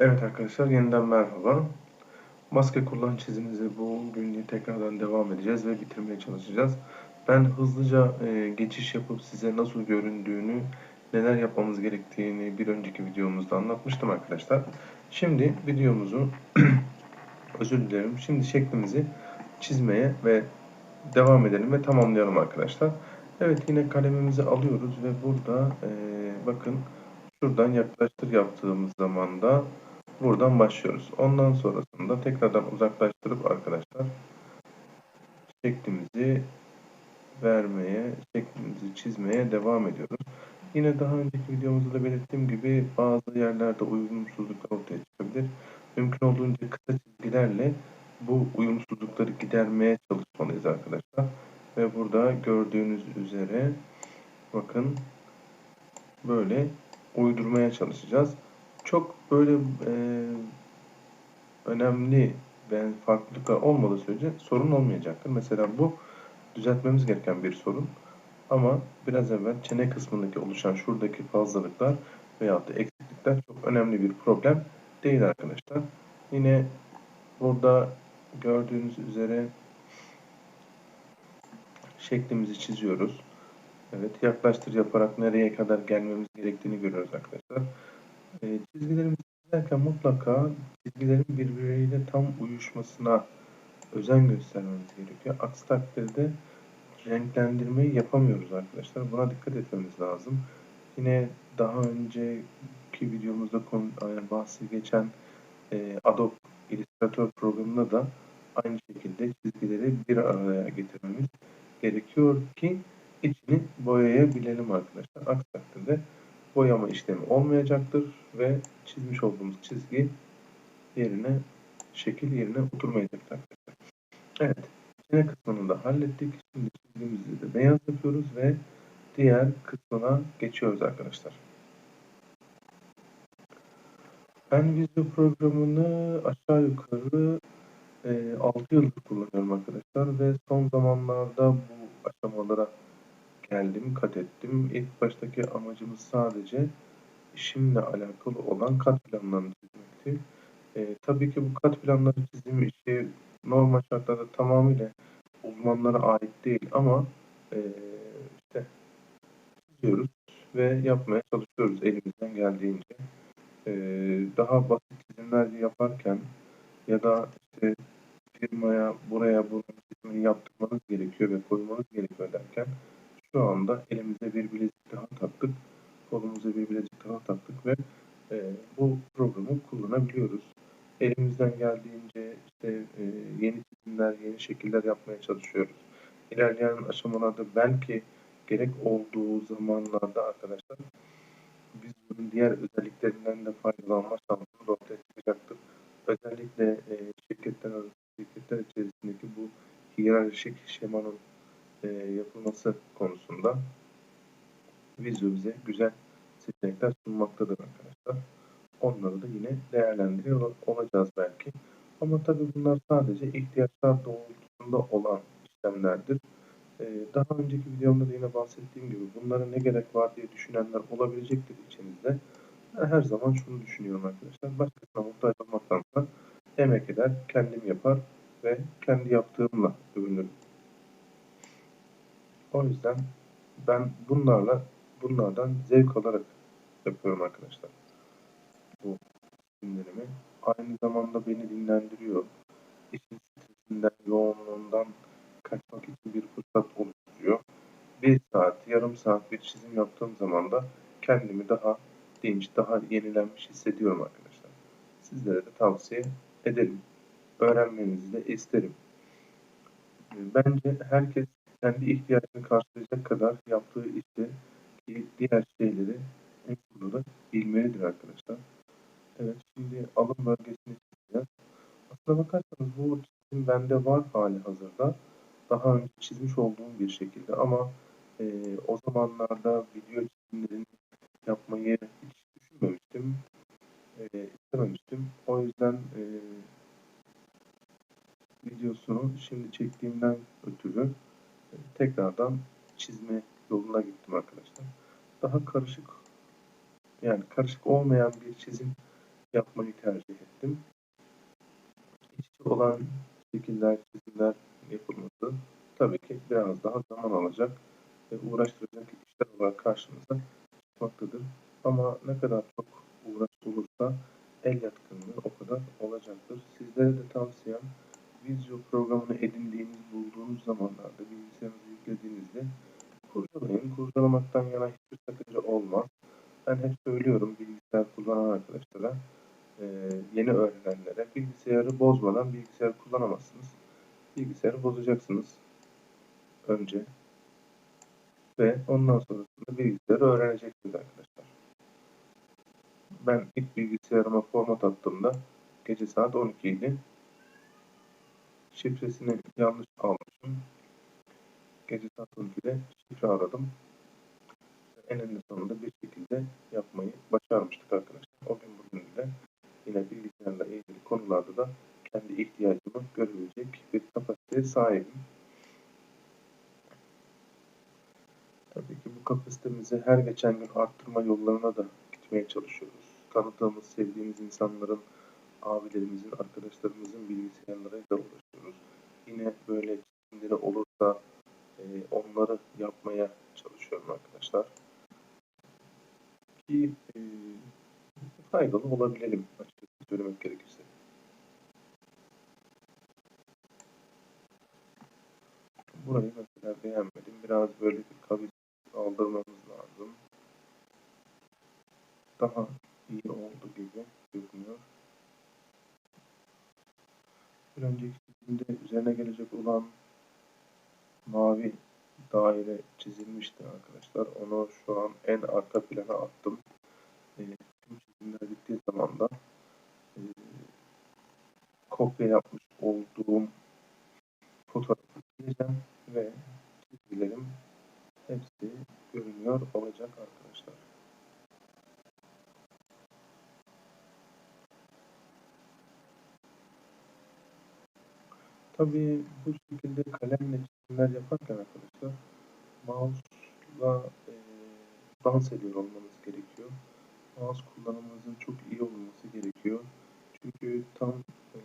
Evet arkadaşlar yeniden merhaba. Maske kullan çizimizi bugün tekrardan devam edeceğiz ve bitirmeye çalışacağız. Ben hızlıca e, geçiş yapıp size nasıl göründüğünü, neler yapmamız gerektiğini bir önceki videomuzda anlatmıştım arkadaşlar. Şimdi videomuzu, özür dilerim, şimdi şeklimizi çizmeye ve devam edelim ve tamamlayalım arkadaşlar. Evet yine kalemimizi alıyoruz ve burada e, bakın şuradan yaklaştır yaptığımız zaman da buradan başlıyoruz. Ondan sonrasında tekrardan uzaklaştırıp arkadaşlar şeklimizi vermeye, şeklimizi çizmeye devam ediyoruz. Yine daha önceki videomuzda da belirttiğim gibi bazı yerlerde uyumsuzluklar ortaya çıkabilir. Mümkün olduğunca kısa çizgilerle bu uyumsuzlukları gidermeye çalışmalıyız arkadaşlar. Ve burada gördüğünüz üzere bakın böyle uydurmaya çalışacağız. Çok böyle e, önemli ve farklılıklar olmadığı sürece sorun olmayacaktır. Mesela bu düzeltmemiz gereken bir sorun. Ama biraz evvel çene kısmındaki oluşan şuradaki fazlalıklar veyahut da eksiklikler çok önemli bir problem değil arkadaşlar. Yine burada gördüğünüz üzere şeklimizi çiziyoruz. Evet yaklaştır yaparak nereye kadar gelmemiz gerektiğini görüyoruz arkadaşlar. E, çizgilerimizi çizerken mutlaka çizgilerin birbirleriyle tam uyuşmasına özen göstermemiz gerekiyor. Aksi takdirde renklendirmeyi yapamıyoruz arkadaşlar. Buna dikkat etmemiz lazım. Yine daha önceki videomuzda konu, e, bahsi geçen e, Adobe Illustrator programında da aynı şekilde çizgileri bir araya getirmemiz gerekiyor ki içini boyayabilelim arkadaşlar. Aksi takdirde boyama işlemi olmayacaktır ve çizmiş olduğumuz çizgi yerine şekil yerine oturmayacaktır. Evet. Çene kısmını da hallettik. Şimdi çizgimizi de beyaz yapıyoruz ve diğer kısmına geçiyoruz arkadaşlar. Ben video programını aşağı yukarı e, 6 yıldır kullanıyorum arkadaşlar ve son zamanlarda bu aşamalara geldim, kat ettim. İlk baştaki amacımız sadece işimle alakalı olan kat planlarını çizmekti. E, tabii ki bu kat planları çizimi işi normal şartlarda tamamıyla uzmanlara ait değil ama e, işte çiziyoruz ve yapmaya çalışıyoruz elimizden geldiğince. E, daha basit çizimler yaparken ya da işte firmaya buraya bunun çizimini yaptırmanız gerekiyor ve koymanız gerekiyor derken şu anda elimize bir bilezik daha taktık. Kolumuza bir bilezik daha taktık ve e, bu programı kullanabiliyoruz. Elimizden geldiğince işte e, yeni çizimler, yeni şekiller yapmaya çalışıyoruz. İlerleyen aşamalarda belki gerek olduğu zamanlarda arkadaşlar biz bunun diğer özelliklerinden de faydalanma şansımız ortaya çıkacaktır. Özellikle e, şirketler arası şirketler içerisindeki bu hiyerarşik şemanın e, yapılması konusunda Visio bize güzel seçenekler sunmaktadır arkadaşlar. Onları da yine değerlendiriyor olacağız belki. Ama tabii bunlar sadece ihtiyaçlar doğrultusunda olan işlemlerdir. Ee, daha önceki videomda da yine bahsettiğim gibi bunlara ne gerek var diye düşünenler olabilecektir içinizde. Her zaman şunu düşünüyorum arkadaşlar. Başkasına muhtaç olmaktansa emek eder, kendim yapar ve kendi yaptığımla övünürüm. O yüzden ben bunlarla bunlardan zevk alarak yapıyorum arkadaşlar. Bu filmlerimi. Aynı zamanda beni dinlendiriyor. İşin stresinden, yoğunluğundan kaçmak için bir fırsat oluşturuyor. Bir saat, yarım saat bir çizim yaptığım zaman da kendimi daha dinç, daha yenilenmiş hissediyorum arkadaşlar. Sizlere de tavsiye ederim. Öğrenmenizi de isterim. Bence herkes kendi ihtiyacını karşılayacak kadar yaptığı işi diğer şeyleri en sonunda bilmelidir arkadaşlar. Evet şimdi alım bölgesini çizeceğiz. Aslına bakarsanız bu çizim bende var hali hazırda. Daha önce çizmiş olduğum bir şekilde ama e, o zamanlarda video çizimlerini yapmayı hiç düşünmemiştim. E, istememiştim. O yüzden e, videosunu şimdi çektiğimden ötürü tekrardan çizme yoluna gittim arkadaşlar. Daha karışık yani karışık olmayan bir çizim yapmayı tercih ettim. İç içe olan şekiller, çizimler yapılması tabii ki biraz daha zaman alacak ve uğraştıracak işler olarak karşımıza çıkmaktadır. Ama ne kadar çok uğraş olursa el yatkınlığı o kadar olacaktır. Sizlere de tavsiyem Visio programını edindiğiniz, bulduğunuz zamanlarda bilgisayarınızı yüklediğinizde kurcalayın. Kurcalamaktan yana hiçbir sakınca olmaz. Ben hep söylüyorum bilgisayar kullanan arkadaşlara, e, yeni öğrenenlere bilgisayarı bozmadan bilgisayar kullanamazsınız. Bilgisayarı bozacaksınız önce ve ondan sonrasında bilgisayarı öğreneceksiniz arkadaşlar. Ben ilk bilgisayarıma format attığımda gece saat 12 idi. Şifresini yanlış almışım. Gece saat 12'de şifre aradım. Eninde sonunda bir şekilde yapmayı başarmıştık arkadaşlar. O gün bugün de yine bilgisayarla ilgili konularda da kendi ihtiyacımı görebilecek bir kapasiteye sahibim. Tabii ki bu kapasitemizi her geçen gün arttırma yollarına da gitmeye çalışıyoruz. Tanıdığımız, sevdiğimiz insanların, abilerimizin, arkadaşlarımızın bilgisayarlarıyla uğraşıyoruz. Yine böyle çizimleri olursa e, onları yapmaya çalışıyorum arkadaşlar. Ki e, faydalı olabilelim açıkçası söylemek gerekirse. Burayı mesela beğenmedim. Biraz böyle bir kavis aldırmamız lazım. Daha iyi oldu gibi görünüyor. Bir önceki üzerine gelecek olan mavi daire çizilmişti arkadaşlar. Onu şu an en arka plana attım. Tüm çizimler bittiği zaman da e, kopya yapmış olduğum fotoğrafı sileceğim ve çizgilerim hepsi görünüyor olacak arkadaşlar. Tabii bu şekilde kalemle çizimler yaparken arkadaşlar mouse'la e, dans ediyor olmanız gerekiyor. Mouse kullanımınızın çok iyi olması gerekiyor. Çünkü tam e,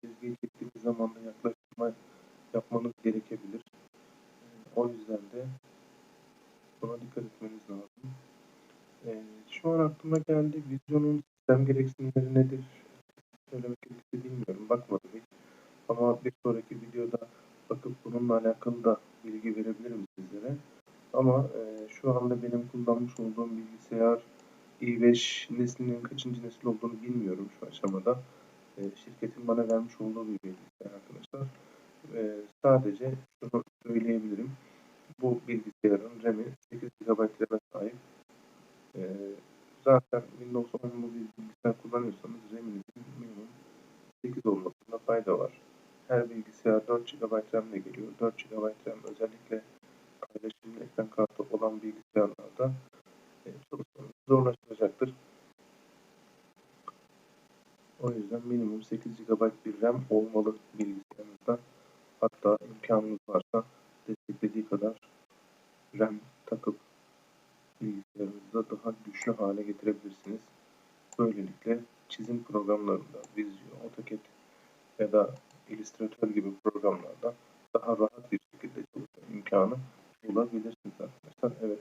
çizgiyi çektiğiniz zaman da yaklaştırma yapmanız gerekebilir. E, o yüzden de buna dikkat etmeniz lazım. E, şu an aklıma geldi. Vizyonun sistem gereksinimleri nedir? Söylemek gerekirse bilmiyorum. Bakmadım hiç. Ama bir sonraki videoda bakıp bununla alakalı da bilgi verebilirim sizlere. Ama e, şu anda benim kullanmış olduğum bilgisayar i5 neslinin kaçıncı nesil olduğunu bilmiyorum şu aşamada. E, şirketin bana vermiş olduğu bir bilgisayar arkadaşlar. E, sadece şunu söyleyebilirim. Bu bilgisayarın RAM'i 8 GB RAM'e sahip. E, zaten Windows 10'lu bir bilgisayar kullanıyorsanız RAM'inizin minimum 8 olmasında fayda var. Her bilgisayar 4 GB RAM ile geliyor. 4 GB RAM özellikle paylaşımlı ekran kartı olan bilgisayarlarda e, çalışmanızı zorlaştıracaktır. O yüzden minimum 8 GB bir RAM olmalı bilgisayarınızda. Hatta imkanınız varsa desteklediği kadar RAM takıp bilgisayarınızda daha güçlü hale getirebilirsiniz. Böylelikle çizim programlarında Visio, AutoCAD ya da Illustrator gibi programlarda daha rahat bir şekilde çalışma imkanı bulabilirsiniz arkadaşlar. Evet.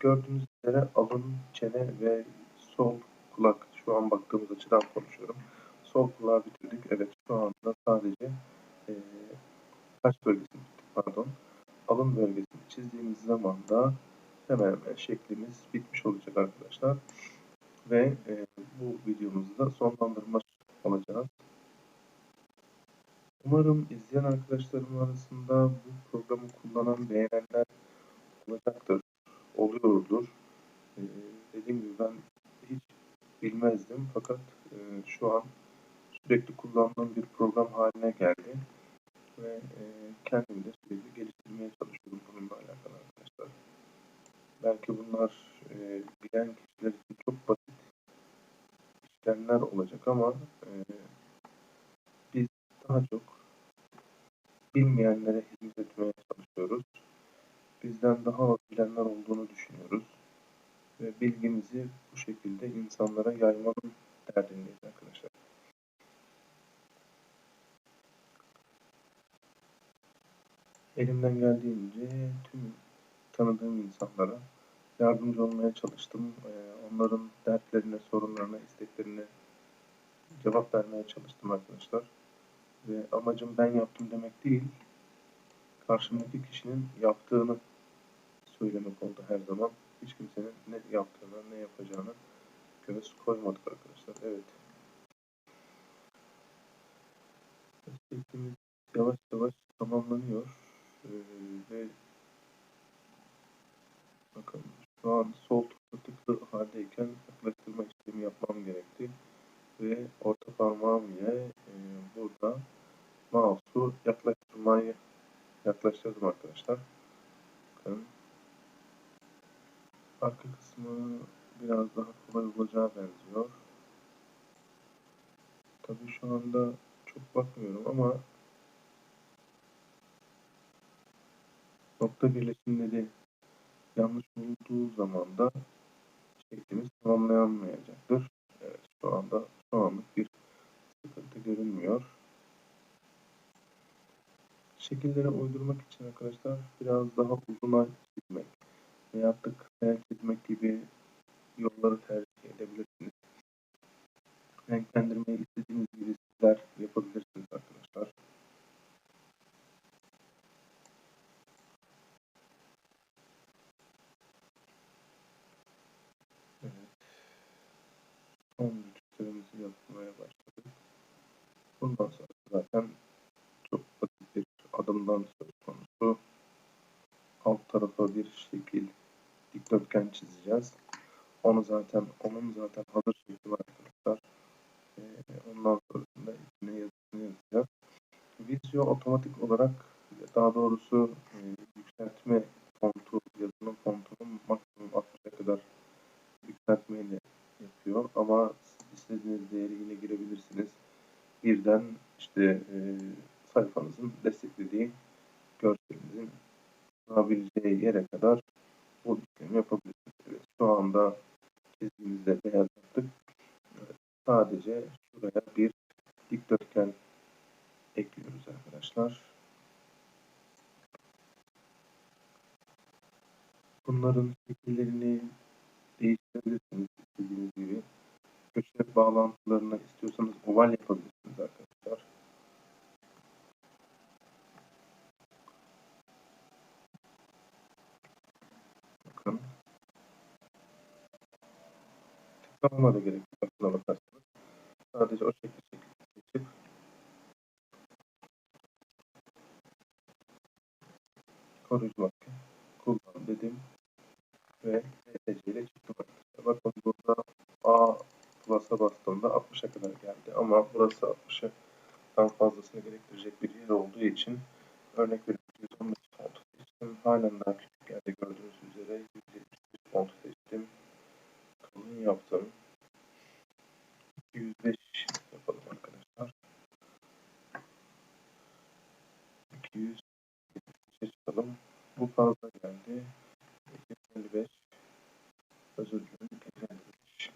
Gördüğünüz üzere alın, çene ve sol kulak şu an baktığımız açıdan konuşuyorum. Sol kulağı bitirdik. Evet şu anda sadece e, kaç bölgesini pardon alın bölgesini çizdiğimiz zaman da hemen hemen şeklimiz bitmiş olacak arkadaşlar. Ve e, bu videomuzu da sonlandırmış olacağız. Umarım izleyen arkadaşlarım arasında bu programı kullanan, beğenenler olacaktır, oluyordur. Ee, dediğim gibi ben hiç bilmezdim fakat e, şu an sürekli kullandığım bir program haline geldi ve e, kendimi de sürekli geliştirmeye çalışıyorum bununla alakalı arkadaşlar. Belki bunlar e, bilen kişiler için çok basit işlemler olacak ama e, biz daha çok bilmeyenlere hizmet etmeye çalışıyoruz. Bizden daha az bilenler olduğunu düşünüyoruz. Ve bilgimizi bu şekilde insanlara yaymanın derdindeyiz arkadaşlar. Elimden geldiğince tüm tanıdığım insanlara yardımcı olmaya çalıştım. Ee, onların dertlerine, sorunlarına, isteklerine cevap vermeye çalıştım amacım ben yaptım demek değil, karşımdaki kişinin yaptığını söylemek oldu her zaman. Hiç kimsenin ne yaptığına, ne yapacağını göz koymadık arkadaşlar. Evet. Destekimiz yavaş yavaş tamamlanıyor. Ee, ve bakın şu an sol arkadaşlar. Bakın. Arka kısmı biraz daha kolay olacağı benziyor. Tabii şu anda çok bakmıyorum ama nokta birleşimleri yanlış olduğu zaman da şeklimiz tamamlanmayacaktır. Evet şu anda şu anlık bir sıkıntı görünmüyor. Şekillere uydurmak için arkadaşlar biraz daha uzuna çizmek veyahut da kısaya çizmek gibi yolları tercih edebilirsiniz. Renklendirmeyi istediğiniz gibi sizler yapabilirsiniz arkadaşlar. Evet. Son rütüklerimizi yapmaya başladık. Bundan sonra zaten çok basit bir adımdan söz konusu. Alt tarafa bir şekil dikdörtgen çizeceğiz. Onu zaten onun zaten hazır şekli var arkadaşlar. Ee, ondan içine yazısını yazacağız. Visio otomatik olarak daha doğrusu e, yükseltme fontu, yazının fontunu maksimum 60'a kadar yükseltmeyle yapıyor. Ama istediğiniz değeri yine girebilirsiniz. Birden işte e, sayfanızın desteklediği görselinizin sığabileceği yere kadar bu işlemi yapabilirsiniz. Evet, şu anda çizgimizde beyaz yaptık. Evet, sadece şuraya bir dikdörtgen ekliyoruz arkadaşlar. Bunların şekillerini değiştirebilirsiniz istediğiniz gibi. Köşe bağlantılarını istiyorsanız oval yapabilirsiniz arkadaşlar. Bakın. Tıklamama da gerek yok aslına. Sadece o şekilde koruyucu maske kullan dedim ve ETC ile çıktım arkadaşlar. Bakın burada A plus'a bastığımda 60'a kadar geldi ama burası 60'a fazlasını gerektirecek bir yer olduğu için örnek veriyorum 115 font seçtim. Halen daha küçük yerde gördüğünüz üzere 175 font seçtim. Kalın yaptım. 205 yapalım arkadaşlar. 270'e çıkalım. Bu fazla geldi. 255 özür dilerim. 255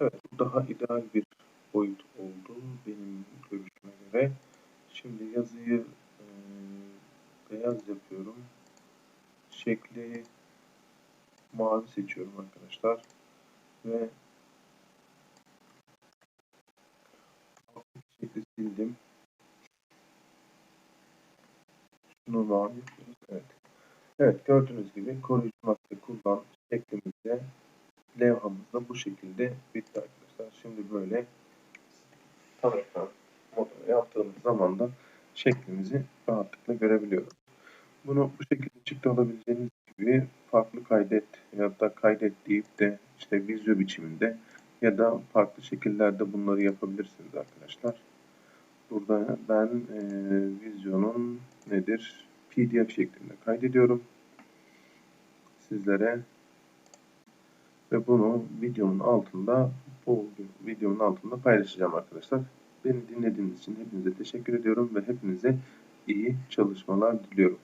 Evet bu daha ideal bir boyut oldu benim görüşüme göre. Şimdi yazıyı e, beyaz yapıyorum. Şekli mavi seçiyorum arkadaşlar. Ve şekli sildim. Şunu mavi. Evet. Gördüğünüz gibi koruyucu maske kullan şeklimizde levhamızda bu şekilde bitti arkadaşlar. Şimdi böyle tanıktan modunu yaptığımız zaman da şeklimizi rahatlıkla görebiliyoruz. Bunu bu şekilde çıktı alabileceğiniz gibi farklı kaydet ya da kaydet deyip de işte vizyo biçiminde ya da farklı şekillerde bunları yapabilirsiniz arkadaşlar. Burada ben e, vizyonun nedir? PDF şeklinde kaydediyorum sizlere ve bunu videonun altında bu videonun altında paylaşacağım arkadaşlar. Beni dinlediğiniz için hepinize teşekkür ediyorum ve hepinize iyi çalışmalar diliyorum.